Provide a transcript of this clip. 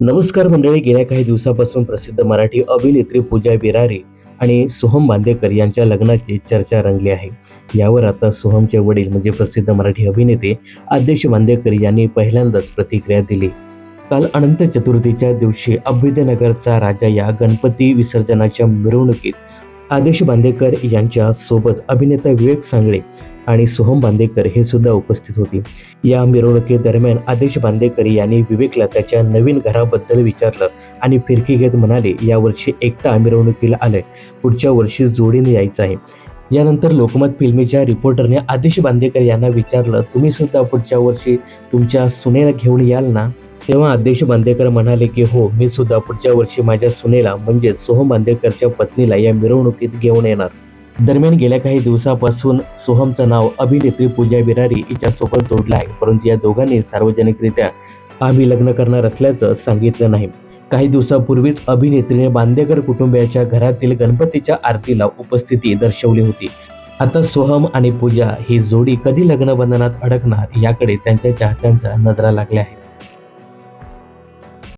नमस्कार मंडळी गेल्या काही दिवसापासून प्रसिद्ध मराठी अभिनेत्री पूजा बिरारी आणि सोहम बांदेकर यांच्या लग्नाची चर्चा रंगली आहे. यावर आता सोहमचे वडील म्हणजे प्रसिद्ध मराठी अभिनेते आदेश बांदेकर यांनी पहिल्यांदाच प्रतिक्रिया दिली. काल अनंत चतुर्थीच्या दिवशी अभ्युदयनगरचा राजा या गणपती विसर्जनाच्या मिरवणुकीत आदेश बांदेकर यांच्या सोबत अभिनेता विवेक सांगळे आणि सोहम बांदेकर हे सुद्धा उपस्थित होते. या मिरवणुकीदरम्यान आदेश बांदेकर यांनी विवेकला त्याच्या नवीन घराबद्दल विचारलं आणि फिरकी घेत म्हणाले यावर्षी एकटा मिरवणुकीला आलंय. पुढच्या वर्षी जोडीने यायचं आहे. यानंतर लोकमत फिल्मीच्या रिपोर्टरने आदेश बांदेकर यांना विचारलं तुम्ही सुद्धा पुढच्या वर्षी तुमच्या सुनेला घेऊन याल ना? तेव्हा आदेश बांदेकर म्हणाले की हो मी सुद्धा पुढच्या वर्षी माझ्या सुनेला म्हणजे सोहम बांदेकरच्या पत्नीला या मिरवणुकीत घेऊन येणार. दरम्यान गेल्या काही दिवसापासून सोहमचं नाव अभिनेत्री पूजा बिरारी हिच्यासोबत जोडलं आहे. परंतु या दोघांनी सार्वजनिकरित्या आम्ही लग्न करणार असल्याचं सांगितलं नाही. काही दिवसापूर्वीच अभिनेत्रीने बांदेकर कुटुंबियाच्या घरातील गणपतीच्या आरतीला उपस्थिती दर्शवली होती. आता सोहम आणि पूजा ही जोडी कधी लग्नबंधनात अडकणार याकडे त्यांच्या चाहत्यांचा नजरा लागल्या आहे.